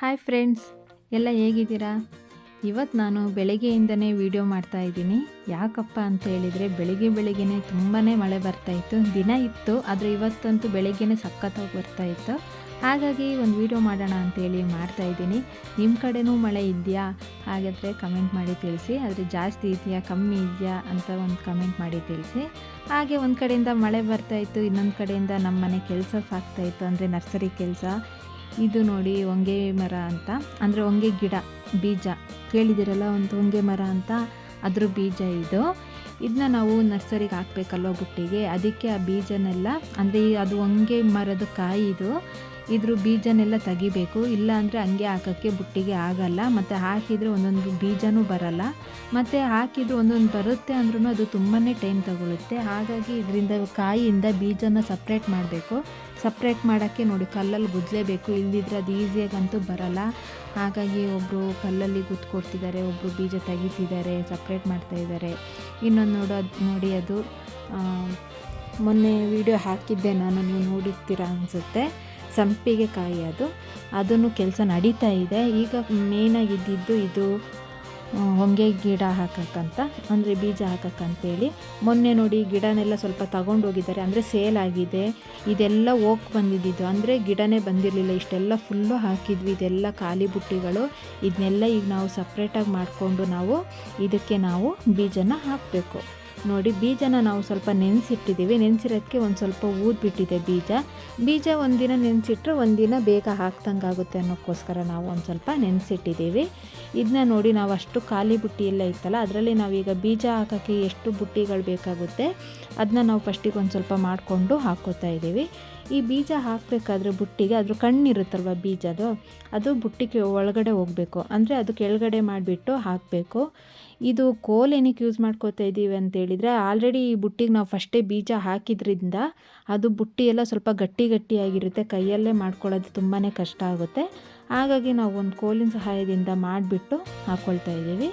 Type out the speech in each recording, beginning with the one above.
Hi friends ಎಲ್ಲ ಹೇಗಿದ್ದೀರಾ? ಇವತ್ತು ನಾನು ಬೆಳಗ್ಗೆಯಿಂದನೇ ವಿಡಿಯೋ ಮಾಡ್ತಾ ಇದ್ದೀನಿ. ಯಾಕಪ್ಪ ಅಂತ ಹೇಳಿದರೆ ಬೆಳಿಗ್ಗೆ ಬೆಳಿಗ್ಗೆನೇ ತುಂಬಾ ಮಳೆ ಬರ್ತಾಯಿತ್ತು ದಿನ ಇತ್ತು, ಆದರೆ ಇವತ್ತಂತೂ ಬೆಳಗ್ಗೆನೇ ಸಖತ್ತಾಗಿ ಬರ್ತಾಯಿತ್ತು ಹಾಗಾಗಿ ಒಂದು ವಿಡಿಯೋ ಮಾಡೋಣ ಅಂತೇಳಿ ಮಾಡ್ತಾ ಇದ್ದೀನಿ. ನಿಮ್ಮ ಕಡೆನೂ ಮಳೆ ಇದೆಯಾ? ಹಾಗಾದರೆ ಕಮೆಂಟ್ ಮಾಡಿ ತಿಳಿಸಿ. ಆದರೆ ಜಾಸ್ತಿ ಇದೆಯಾ, ಕಮ್ಮಿ ಇದೆಯಾ ಅಂತ ಒಂದು ಕಮೆಂಟ್ ಮಾಡಿ ತಿಳಿಸಿ. ಹಾಗೆ ಒಂದು ಕಡೆಯಿಂದ ಮಳೆ ಬರ್ತಾಯಿತ್ತು ಇನ್ನೊಂದು ಕಡೆಯಿಂದ ನಮ್ಮ ಮನೆ ಕೆಲಸ ಸಾಕ್ತಾಯಿತ್ತು ಅಂದರೆ ನರ್ಸರಿ ಕೆಲಸ. ಇದು ನೋಡಿ ಹೊಂಗೆ ಮರ ಅಂತ. ಅಂದರೆ ಹೊಂಗೆ ಗಿಡ, ಬೀಜ. ಕೇಳಿದಿರಲ್ಲ ಒಂದು ಹೊಂಗೆ ಮರ ಅಂತ? ಅದ್ರ ಬೀಜ ಇದು. ಇದನ್ನ ನಾವು ನರ್ಸರಿಗೆ ಹಾಕ್ಬೇಕಲ್ವ ಬುಟ್ಟಿಗೆ? ಅದಕ್ಕೆ ಆ ಬೀಜನೆಲ್ಲ, ಅಂದರೆ ಅದು ಹೊಂಗೆ ಮರದ ಕಾಯಿ ಇದು. ಇದ್ರ ಬೀಜನೆಲ್ಲ ತೆಗಿಬೇಕು, ಇಲ್ಲ ಅಂದರೆ ಹಂಗೆ ಹಾಕೋಕ್ಕೆ ಬುಟ್ಟಿಗೆ ಆಗಲ್ಲ, ಮತ್ತು ಹಾಕಿದರೆ ಒಂದೊಂದು ಬೀಜನೂ ಬರಲ್ಲ. ಮತ್ತು ಹಾಕಿದರೆ ಒಂದೊಂದು ಬರುತ್ತೆ ಅಂದ್ರೂ ಅದು ತುಂಬಾ ಟೈಮ್ ತಗೊಳುತ್ತೆ. ಹಾಗಾಗಿ ಇದರಿಂದ ಕಾಯಿಯಿಂದ ಬೀಜನ ಸಪ್ರೇಟ್ ಮಾಡಬೇಕು. ಸಪ್ರೇಟ್ ಮಾಡೋಕ್ಕೆ ನೋಡಿ, ಕಲ್ಲಲ್ಲಿ ಗುದ್ದಲೇಬೇಕು ಇಲ್ಲದಿದ್ರೆ ಅದು ಈಸಿಯಾಗಂತೂ ಬರಲ್ಲ. ಹಾಗಾಗಿ ಒಬ್ಬರು ಕಲ್ಲಲ್ಲಿ ಗುದ್ಕೊಡ್ತಿದ್ದಾರೆ ಒಬ್ಬರು ಬೀಜ ತೆಗಿತಿದ್ದಾರೆ ಸಪ್ರೇಟ್ ಮಾಡ್ತಾಯಿದ್ದಾರೆ. ಇನ್ನೊಂದು ನೋಡೋದು ನೋಡಿ ಅದು. ಮೊನ್ನೆ ವಿಡಿಯೋ ಹಾಕಿದ್ದೆ ನಾನು, ನೀವು ನೋಡಿರ್ತೀರ ಅನಿಸುತ್ತೆ. ಸಂಪಿಗೆ ಕಾಯಿ ಅದು. ಅದನ್ನು ಕೆಲಸ ನಡೀತಾ ಇದೆ. ಈಗ ಮೇಯ್ನಾಗಿ ಇದ್ದಿದ್ದು ಇದು ಹೊಂಗೆ ಗಿಡ ಹಾಕಕ್ಕಂತ, ಅಂದರೆ ಬೀಜ ಹಾಕಕ್ಕಂತೇಳಿ. ಮೊನ್ನೆ ನೋಡಿ ಗಿಡನೆಲ್ಲ ಸ್ವಲ್ಪ ತಗೊಂಡೋಗಿದ್ದಾರೆ. ಅಂದರೆ ಸೇಲ್ ಆಗಿದೆ. ಇದೆಲ್ಲ ಹೋಗಿ ಬಂದಿದ್ದು. ಅಂದರೆ ಗಿಡನೇ ಬಂದಿರಲಿಲ್ಲ. ಇಷ್ಟೆಲ್ಲ ಫುಲ್ಲು ಹಾಕಿದ್ವಿ. ಇದೆಲ್ಲ ಖಾಲಿ ಬುಟ್ಟಿಗಳು. ಇದನ್ನೆಲ್ಲ ಈಗ ನಾವು ಸಪ್ರೇಟಾಗಿ ಮಾಡಿಕೊಂಡು ನಾವು ಇದಕ್ಕೆ ನಾವು ಬೀಜನ ಹಾಕಬೇಕು. ನೋಡಿ, ಬೀಜನ ನಾವು ಸ್ವಲ್ಪ ನೆನೆಸಿಟ್ಟಿದ್ದೀವಿ. ನೆನೆಸಿರೋದಕ್ಕೆ ಒಂದು ಸ್ವಲ್ಪ ಊದ್ಬಿಟ್ಟಿದೆ ಬೀಜ. ಬೀಜ ಒಂದಿನ ನೆನೆಸಿಟ್ರೆ ಒಂದಿನ ಬೇಗ ಹಾಕ್ದಂಗೆ ಆಗುತ್ತೆ ಅನ್ನೋಕ್ಕೋಸ್ಕರ ನಾವು ಒಂದು ಸ್ವಲ್ಪ ನೆನೆಸಿಟ್ಟಿದ್ದೀವಿ. ಇದನ್ನ ನೋಡಿ, ನಾವು ಅಷ್ಟು ಖಾಲಿ ಬುಟ್ಟಿ ಎಲ್ಲ ಇತ್ತಲ್ಲ, ಅದರಲ್ಲಿ ನಾವೀಗ ಬೀಜ ಹಾಕೋಕ್ಕೆ ಎಷ್ಟು ಬುಟ್ಟಿಗಳು ಬೇಕಾಗುತ್ತೆ ಅದನ್ನ ನಾವು ಫಸ್ಟಿಗೆ ಒಂದು ಸ್ವಲ್ಪ ಮಾಡಿಕೊಂಡು ಹಾಕೋತಾ ಇದ್ದೀವಿ. ಈ ಬೀಜ ಹಾಕಬೇಕಾದ್ರೆ ಬುಟ್ಟಿಗೆ, ಅದ್ರ ಕಣ್ಣಿರುತ್ತಲ್ವ ಬೀಜದು ಅದು? ಬುಟ್ಟಿಗೆ ಒಳಗಡೆ ಹೋಗಬೇಕು. ಅಂದರೆ ಅದು ಕೆಳಗಡೆ ಮಾಡಿಬಿಟ್ಟು ಹಾಕಬೇಕು. ಇದು ಕೋಲ್ ಏನಕ್ಕೆ ಯೂಸ್ ಮಾಡ್ಕೋತಾ ಇದ್ದೀವಿ ಅಂತೇಳಿದರೆ ಆಲ್ರೆಡಿ ಈ ಬುಟ್ಟಿಗೆ ನಾವು ಫಸ್ಟೇ ಬೀಜ ಹಾಕಿದ್ರಿಂದ ಅದು ಬುಟ್ಟಿ ಎಲ್ಲ ಸ್ವಲ್ಪ ಗಟ್ಟಿ ಗಟ್ಟಿಯಾಗಿರುತ್ತೆ. ಕೈಯಲ್ಲೇ ಮಾಡ್ಕೊಳ್ಳೋದು ತುಂಬಾ ಕಷ್ಟ ಆಗುತ್ತೆ. ಹಾಗಾಗಿ ನಾವು ಒಂದು ಕೋಲಿನ ಸಹಾಯದಿಂದ ಮಾಡಿಬಿಟ್ಟು ಹಾಕ್ಕೊಳ್ತಾ ಇದ್ದೀವಿ.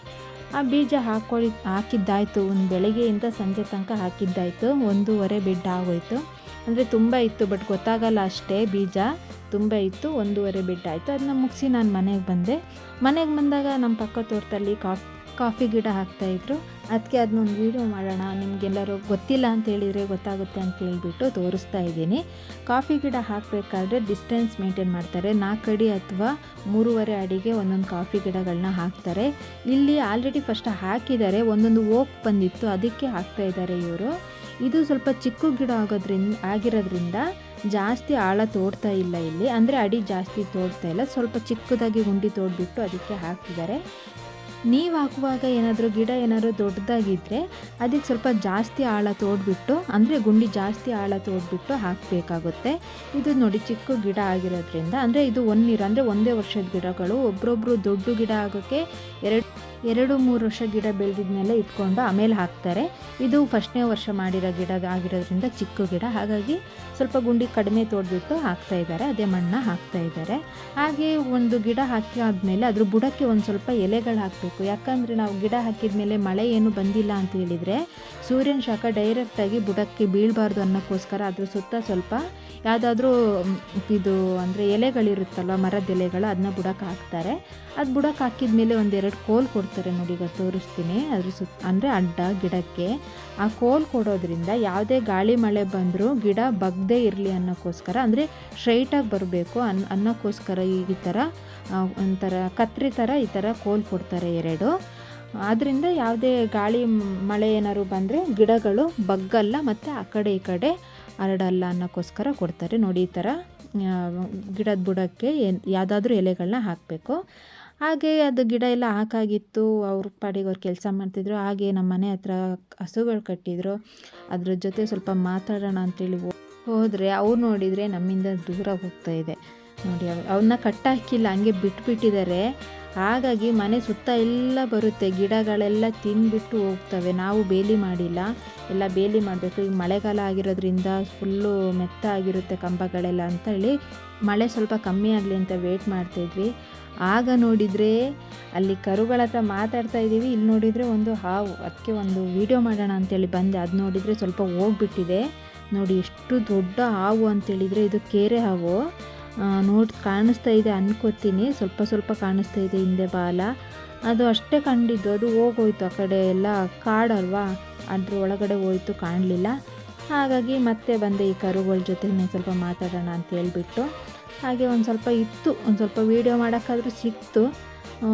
ಆ ಬೀಜ ಹಾಕ್ಕೊಳ್ಳಿ ಹಾಕಿದ್ದಾಯಿತು. ಒಂದು ಬೆಳಗ್ಗೆಯಿಂದ ಸಂಜೆ ತನಕ ಹಾಕಿದ್ದಾಯಿತು. ಒಂದೂವರೆ ಬೆಡ್ ಆಗೋಯ್ತು. ಅಂದರೆ ತುಂಬ ಇತ್ತು ಬಟ್ ಗೊತ್ತಾಗಲ್ಲ ಅಷ್ಟೇ, ಬೀಜ ತುಂಬ ಇತ್ತು, ಒಂದೂವರೆ ಬೆಡ್ ಆಯಿತು ಅದನ್ನ ಮುಗಿಸಿ ನಾನು ಮನೆಗೆ ಬಂದೆ. ಮನೆಗೆ ಬಂದಾಗ ನಮ್ಮ ಪಕ್ಕ ತೋಟದಲ್ಲಿ ಕಾಫಿ ಕಾಫಿ ಗಿಡ ಹಾಕ್ತಾಯಿದ್ರು ಅದಕ್ಕೆ ಅದನ್ನೊಂದು ವೀಡಿಯೋ ಮಾಡೋಣ, ನಿಮಗೆಲ್ಲರೂ ಗೊತ್ತಿಲ್ಲ ಅಂತ ಹೇಳಿದರೆ ಗೊತ್ತಾಗುತ್ತೆ ಅಂತ ಹೇಳಿಬಿಟ್ಟು ತೋರಿಸ್ತಾ ಇದ್ದೀನಿ. ಕಾಫಿ ಗಿಡ ಹಾಕಬೇಕಾದ್ರೆ ಡಿಸ್ಟೆನ್ಸ್ ಮೇಂಟೈನ್ ಮಾಡ್ತಾರೆ. ನಾಲ್ಕು ಅಡಿ ಅಥವಾ ಮೂರುವರೆ ಅಡಿಗೆ ಒಂದೊಂದು ಕಾಫಿ ಗಿಡಗಳನ್ನ ಹಾಕ್ತಾರೆ. ಇಲ್ಲಿ ಆಲ್ರೆಡಿ ಫಸ್ಟ್ ಹಾಕಿದ್ದಾರೆ. ಒಂದೊಂದು ಓಕ್ ಬಂದಿತ್ತು, ಅದಕ್ಕೆ ಹಾಕ್ತಾ ಇದ್ದಾರೆ ಇವರು. ಇದು ಸ್ವಲ್ಪ ಚಿಕ್ಕ ಗಿಡ ಆಗೋದ್ರಿಂದ, ಆಗಿರೋದ್ರಿಂದ ಜಾಸ್ತಿ ಆಳ ತೋಡ್ತಾ ಇಲ್ಲ ಇಲ್ಲಿ. ಅಂದರೆ ಅಡಿ ಜಾಸ್ತಿ ತೋಡ್ತಾ ಇಲ್ಲ. ಸ್ವಲ್ಪ ಚಿಕ್ಕದಾಗಿ ಗುಂಡಿ ತೋಡ್ಬಿಟ್ಟು ಅದಕ್ಕೆ ಹಾಕ್ತಿದ್ದಾರೆ ನೀವು ಹಾಕುವಾಗ ಏನಾದರೂ ಗಿಡ ಏನಾದರೂ ದೊಡ್ಡದಾಗಿದ್ದರೆ ಅದಕ್ಕೆ ಸ್ವಲ್ಪ ಜಾಸ್ತಿ ಆಳ ತೋಡ್ಬಿಟ್ಟು, ಅಂದರೆ ಗುಂಡಿ ಜಾಸ್ತಿ ಆಳ ತೋಡ್ಬಿಟ್ಟು ಹಾಕಬೇಕಾಗುತ್ತೆ. ಇದು ನೋಡಿ ಚಿಕ್ಕ ಗಿಡ ಆಗಿರೋದ್ರಿಂದ, ಅಂದರೆ ಇದು ಒನ್ ಇಯರ್ ಅಂದರೆ ಒಂದೇ ವರ್ಷದ ಗಿಡಗಳು. ಒಬ್ಬರೊಬ್ಬರು ದೊಡ್ಡ ಗಿಡ ಆಗೋಕ್ಕೆ ಎರಡು ಎರಡು ಮೂರು ವರ್ಷ ಗಿಡ ಬೆಳೆದಿದ್ಮೇಲೆ ಇಟ್ಕೊಂಡು ಆಮೇಲೆ ಹಾಕ್ತಾರೆ. ಇದು ಫಸ್ಟ್ನೇ ವರ್ಷ ಮಾಡಿರೋ ಗಿಡ ಆಗಿರೋದ್ರಿಂದ ಚಿಕ್ಕ ಗಿಡ. ಹಾಗಾಗಿ ಸ್ವಲ್ಪ ಗುಂಡಿ ಕಡಿಮೆ ತೋಡ್ಬಿಟ್ಟು ಹಾಕ್ತಾ ಇದ್ದಾರೆ. ಅದೇ ಮಣ್ಣ ಹಾಕ್ತಾ ಇದ್ದಾರೆ. ಹಾಗೆ ಒಂದು ಗಿಡ ಹಾಕಿ ಆದಮೇಲೆ ಅದ್ರ ಬುಡಕ್ಕೆ ಒಂದು ಸ್ವಲ್ಪ ಎಲೆಗಳು ಹಾಕಬೇಕು. ಯಾಕಂದರೆ ನಾವು ಗಿಡ ಹಾಕಿದ ಮೇಲೆ ಮಳೆ ಏನು ಬಂದಿಲ್ಲ ಅಂತ ಹೇಳಿದರೆ ಸೂರ್ಯನ ಶಾಖ ಡೈರೆಕ್ಟಾಗಿ ಬುಡಕ್ಕೆ ಬೀಳಬಾರ್ದು ಅನ್ನೋಕ್ಕೋಸ್ಕರ ಅದ್ರ ಸುತ್ತ ಸ್ವಲ್ಪ ಯಾವುದಾದ್ರೂ ಇದು ಅಂದರೆ ಎಲೆಗಳಿರುತ್ತಲ್ವ ಮರದ ಎಲೆಗಳು ಅದನ್ನ ಬುಡಕ್ಕೆ ಹಾಕ್ತಾರೆ. ಅದು ಬುಡಕ್ಕೆ ಹಾಕಿದ ಮೇಲೆ ಒಂದೆರಡು ಕೋಲ್ ಕೊಡ್ತಾರೆ. ನೋಡಿ ಈಗ ತೋರಿಸ್ತೀನಿ. ಅದ್ರ ಸುತ್ತ ಅಂದರೆ ಅಡ್ಡ ಗಿಡಕ್ಕೆ. ಆ ಕೋಲ್ ಕೊಡೋದ್ರಿಂದ ಯಾವುದೇ ಗಾಳಿ ಮಳೆ ಬಂದರೂ ಗಿಡ ಬಗ್ದೇ ಇರಲಿ ಅನ್ನೋಕ್ಕೋಸ್ಕರ, ಅಂದರೆ ಸ್ಟ್ರೈಟಾಗಿ ಬರಬೇಕು ಅನ್, ಅನ್ನೋಕ್ಕೋಸ್ಕರ ಈ ಥರ ಒಂಥರ ಕತ್ರಿ ಥರ ಈ ಥರ ಕೋಲ್ ಕೊಡ್ತಾರೆ ಎರಡು. ಆದ್ದರಿಂದ ಯಾವುದೇ ಗಾಳಿ ಮಳೆ ಏನಾರು ಬಂದರೆ ಗಿಡಗಳು ಬಗ್ಗಲ್ಲ ಮತ್ತು ಆ ಕಡೆ ಈ ಕಡೆ ಹರಡಲ್ಲ ಅನ್ನೋಕ್ಕೋಸ್ಕರ ಕೊಡ್ತಾರೆ. ನೋಡಿ ಈ ಥರ ಗಿಡದ ಬುಡಕ್ಕೆ ಯಾವುದಾದ್ರೂ ಎಲೆಗಳನ್ನ ಹಾಕಬೇಕು. ಹಾಗೆ ಅದು ಗಿಡ ಎಲ್ಲ ಹಾಕಾಗಿತ್ತು. ಅವ್ರ ಪಾಡಿಗೆ ಅವ್ರು ಕೆಲಸ ಮಾಡ್ತಿದ್ರು. ಹಾಗೆ ನಮ್ಮ ಮನೆ ಹತ್ರ ಹಸುಗಳು ಕಟ್ಟಿದ್ರು. ಅದ್ರ ಜೊತೆ ಸ್ವಲ್ಪ ಮಾತಾಡೋಣ ಅಂತೇಳಿ ಹೋದರೆ ಅವ್ರು ನೋಡಿದರೆ ನಮ್ಮಿಂದ ದೂರ ಹೋಗ್ತಾ ಇದೆ. ನೋಡಿ ಅವನ್ನ ಕಟ್ಟಾಕಿಲ್ಲ, ಹಂಗೆ ಬಿಟ್ಬಿಟ್ಟಿದ್ದಾರೆ ಹಾಗಾಗಿ ಮನೆ ಸುತ್ತ ಎಲ್ಲ ಬರುತ್ತೆ. ಗಿಡಗಳೆಲ್ಲ ತಿಂದ್ಬಿಟ್ಟು ಹೋಗ್ತವೆ. ನಾವು ಬೇಲಿ ಮಾಡಿಲ್ಲ. ಎಲ್ಲ ಬೇಲಿ ಮಾಡಬೇಕು. ಈಗ ಮಳೆಗಾಲ ಆಗಿರೋದ್ರಿಂದ ಫುಲ್ಲು ಮೆತ್ತ ಆಗಿರುತ್ತೆ ಕಂಬಗಳೆಲ್ಲ ಅಂತ ಹೇಳಿ ಮಳೆ ಸ್ವಲ್ಪ ಕಮ್ಮಿ ಆಗಲಿ ಅಂತ ವೇಟ್ ಮಾಡ್ತಾಯಿದ್ವಿ ಆಗ ನೋಡಿದರೆ ಅಲ್ಲಿ ಕರುಗಳ ಹತ್ರ ಮಾತಾಡ್ತಾ ಇದ್ದೀವಿ. ಇಲ್ಲಿ ನೋಡಿದರೆ ಒಂದು ಹಾವು. ಅದಕ್ಕೆ ಒಂದು ವೀಡಿಯೋ ಮಾಡೋಣ ಅಂತೇಳಿ ಬಂದೆ. ಅದು ನೋಡಿದರೆ ಸ್ವಲ್ಪ ಹೋಗ್ಬಿಟ್ಟಿದೆ. ನೋಡಿ ಎಷ್ಟು ದೊಡ್ಡ ಹಾವು ಅಂತೇಳಿದರೆ ಇದು ಕೇರೆ ಹಾವು. ನೋಡ್, ಕಾಣಿಸ್ತಾ ಇದೆ ಅನ್ಕೋತೀನಿ. ಸ್ವಲ್ಪ ಸ್ವಲ್ಪ ಕಾಣಿಸ್ತಾ ಇದೆ ಹಿಂದೆ ಬಾಲ. ಅದು ಅಷ್ಟೇ ಕಂಡಿದ್ದು. ಅದು ಹೋಗೋಯ್ತು ಆ ಕಡೆ ಎಲ್ಲ. ಕಾಡಲ್ವಾ ಅದ್ರ ಒಳಗಡೆ ಹೋಯ್ತು, ಕಾಣಲಿಲ್ಲ. ಹಾಗಾಗಿ ಮತ್ತೆ ಬಂದೆ ಈ ಕರುಗಳ ಜೊತೆ ಸ್ವಲ್ಪ ಮಾತಾಡೋಣ ಅಂತ ಹೇಳ್ಬಿಟ್ಟು. ಹಾಗೆ ಒಂದು ಸ್ವಲ್ಪ ಇತ್ತು, ಒಂದು ಸ್ವಲ್ಪ ವೀಡಿಯೋ ಮಾಡೋಕ್ಕಾದ್ರೂ ಸಿಕ್ತು.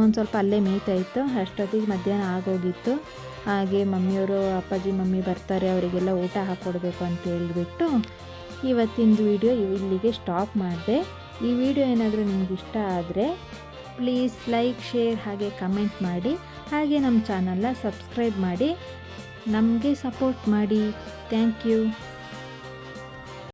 ಒಂದು ಸ್ವಲ್ಪ ಅಲ್ಲೇ ಮೇಯ್ತಾ ಇತ್ತು ಅಷ್ಟೊತ್ತಿಗೆ ಮಧ್ಯಾಹ್ನ ಆಗೋಗಿತ್ತು. ಹಾಗೆ ಮಮ್ಮಿಯವರು ಅಪ್ಪಾಜಿ, ಮಮ್ಮಿ ಬರ್ತಾರೆ, ಅವರಿಗೆಲ್ಲ ಊಟ ಹಾಕ್ಕೊಡ್ಬೇಕು ಅಂತ ಹೇಳಿಬಿಟ್ಟು ಇವತ್ತಿಂದು ವಿಡಿಯೋ ಇಲ್ಲಿಗೆ ಸ್ಟಾಪ್ ಮಾಡಿದೆ. ಈ ವಿಡಿಯೋ ಏನಾದರೂ ನಿಮ್ಗೆ ಇಷ್ಟ ಆದರೆ ಪ್ಲೀಸ್ ಲೈಕ್ ಶೇರ್ ಹಾಗೆ ಕಮೆಂಟ್ ಮಾಡಿ. ಹಾಗೆ ನಮ್ಮ ಚಾನಲ್ನ ಸಬ್ಸ್ಕ್ರೈಬ್ ಮಾಡಿ. ನಮಗೆ ಸಪೋರ್ಟ್ ಮಾಡಿ. Thank you